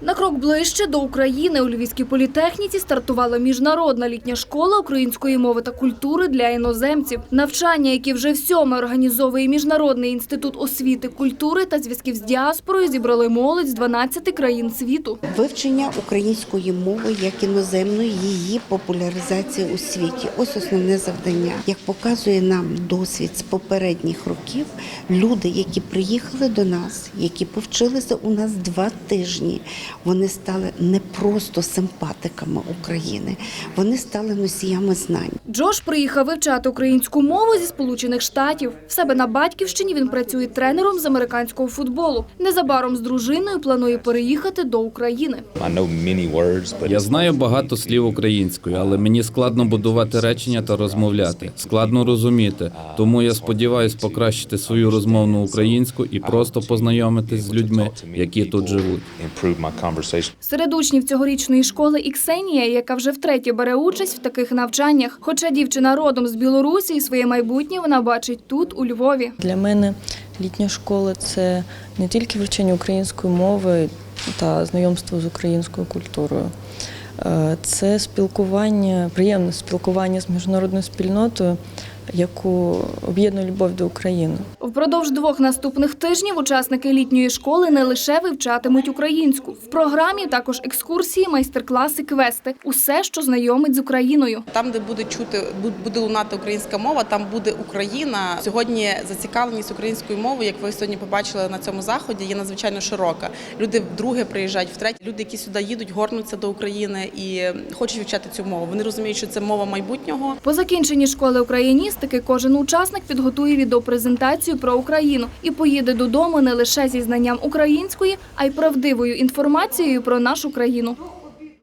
На крок ближче до України у Львівській політехніці стартувала міжнародна літня школа української мови та культури для іноземців. Навчання, які вже всьоме організовує Міжнародний інститут освіти, культури та зв'язків з діаспорою, зібрали молодь з 12 країн світу. Вивчення української мови як іноземної, її популяризація у світі. Ось основне завдання. Як показує нам досвід з попередніх років, люди, які приїхали до нас, які повчилися у нас два тижні, вони стали не просто симпатиками України, вони стали носіями знань. Джош приїхав вивчати українську мову зі Сполучених Штатів. В себе на батьківщині він працює тренером з американського футболу. Незабаром з дружиною планує переїхати до України. Я знаю багато слів українською, але мені складно будувати речення та розмовляти. Складно розуміти. Тому я сподіваюся покращити свою розмовну українську і просто познайомитись з людьми, які тут живуть. Серед учнів цьогорічної школи і Ксенія, яка вже втретє бере участь в таких навчаннях. Хоча дівчина родом з Білорусі і своє майбутнє вона бачить тут, у Львові. Для мене літня школа це не тільки вивчення української мови та знайомство з українською культурою. Е, Це спілкування, приємне спілкування з міжнародною спільнотою, яку об'єднує любов до України. Впродовж двох наступних тижнів учасники літньої школи не лише вивчатимуть українську. В програмі також екскурсії, майстер-класи, квести усе, що знайомить з Україною. Там, де буде чути, буде лунати українська мова, там буде Україна. Сьогодні зацікавленість українською мовою, як ви сьогодні побачили на цьому заході, є надзвичайно широка. Люди вдруге приїжджають, втретє. Люди, які сюди їдуть, горнуться до України і хочуть вивчати цю мову. Вони розуміють, що це мова майбутнього. По закінченні школи україністики кожен учасник підготує відеопрезентацію про Україну і поїде додому не лише зі знанням української, а й правдивою інформацією про нашу країну.